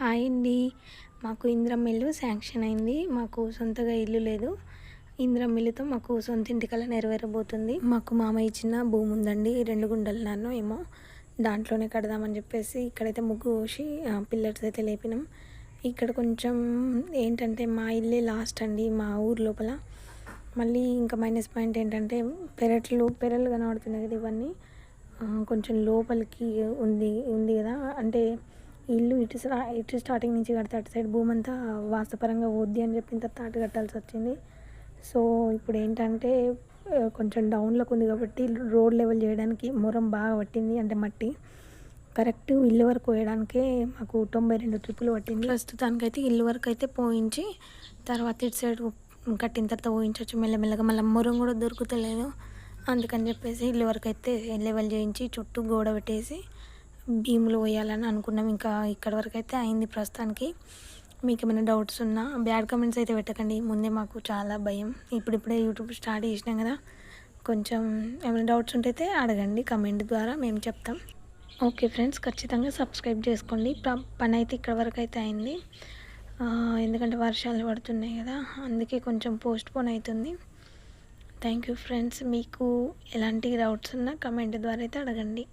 Hi అండి. మాకు ఇంద్రం ఇల్లు శాంక్షన్ అయింది. మాకు సొంతగా ఇల్లు లేదు. ఇంద్రం ఇల్లుతో మాకు సొంత ఇంటికల్లా నెరవేరబోతుంది. మాకు మామ ఇచ్చిన భూమి ఉందండి. రెండు గుండెలన్నాను ఏమో దాంట్లోనే కడదామని చెప్పేసి ఇక్కడైతే ముగ్గు పోసి పిల్లర్స్ అయితే లేపినాం. ఇక్కడ కొంచెం ఏంటంటే మా ఇల్లే లాస్ట్ అండి మా ఊరు లోపల. మళ్ళీ ఇంకా మైనస్ పాయింట్ ఏంటంటే పెరట్లు పెరలు కనబడుతున్నాయి కదా ఇవన్నీ. కొంచెం లోపలికి ఉంది ఉంది కదా. అంటే ఇల్లు ఇటు ఇటు స్టార్టింగ్ నుంచి కడితే అటు సైడ్ భూమి అంతా వాస్తుపరంగా వద్ది అని చెప్పిన తర్వాత అటు కట్టాల్సి వచ్చింది. సో ఇప్పుడు ఏంటంటే కొంచెం డౌన్లోకి ఉంది కాబట్టి రోడ్ లెవెల్ చేయడానికి మొరం బాగా పట్టింది అంటే మట్టి. కరెక్ట్ ఇల్లు వరకు వేయడానికే మాకు తొంభై రెండు ట్రిప్పులు పట్టింది. ప్రస్తుతానికైతే ఇల్లు వరకు అయితే పోయించి తర్వాత ఇటు సైడ్ కట్టిన తర్వాత పోయించవచ్చు మెల్లమెల్లగా మళ్ళీ మొరం కూడా దొరుకుతలేదు. అందుకని చెప్పేసి ఇల్లు వరకు అయితే లెవెల్ చేయించి చుట్టూ గోడ పెట్టేసి భీములు పోయాలని అనుకున్నాం. ఇంకా ఇక్కడ వరకు అయితే అయింది ప్రస్తుతానికి. మీకు ఏమైనా డౌట్స్ ఉన్నా బ్యాడ్ కమెంట్స్ అయితే పెట్టకండి. ముందే మాకు చాలా భయం. ఇప్పుడిప్పుడే యూట్యూబ్ స్టార్ట్ చేసినాం కదా. కొంచెం ఏమైనా డౌట్స్ ఉంటే అయితే అడగండి. కమెంట్ ద్వారా మేము చెప్తాం. ఓకే ఫ్రెండ్స్ ఖచ్చితంగా సబ్స్క్రైబ్ చేసుకోండి. పని అయితే ఇక్కడ వరకు అయితే అయింది ఎందుకంటే వర్షాలు పడుతున్నాయి కదా. అందుకే కొంచెం పోస్ట్ పోన్ అవుతుంది థ్యాంక్ యూ ఫ్రెండ్స్ మీకు ఎలాంటి డౌట్స్ ఉన్నా కమెంట్ ద్వారా అయితే అడగండి.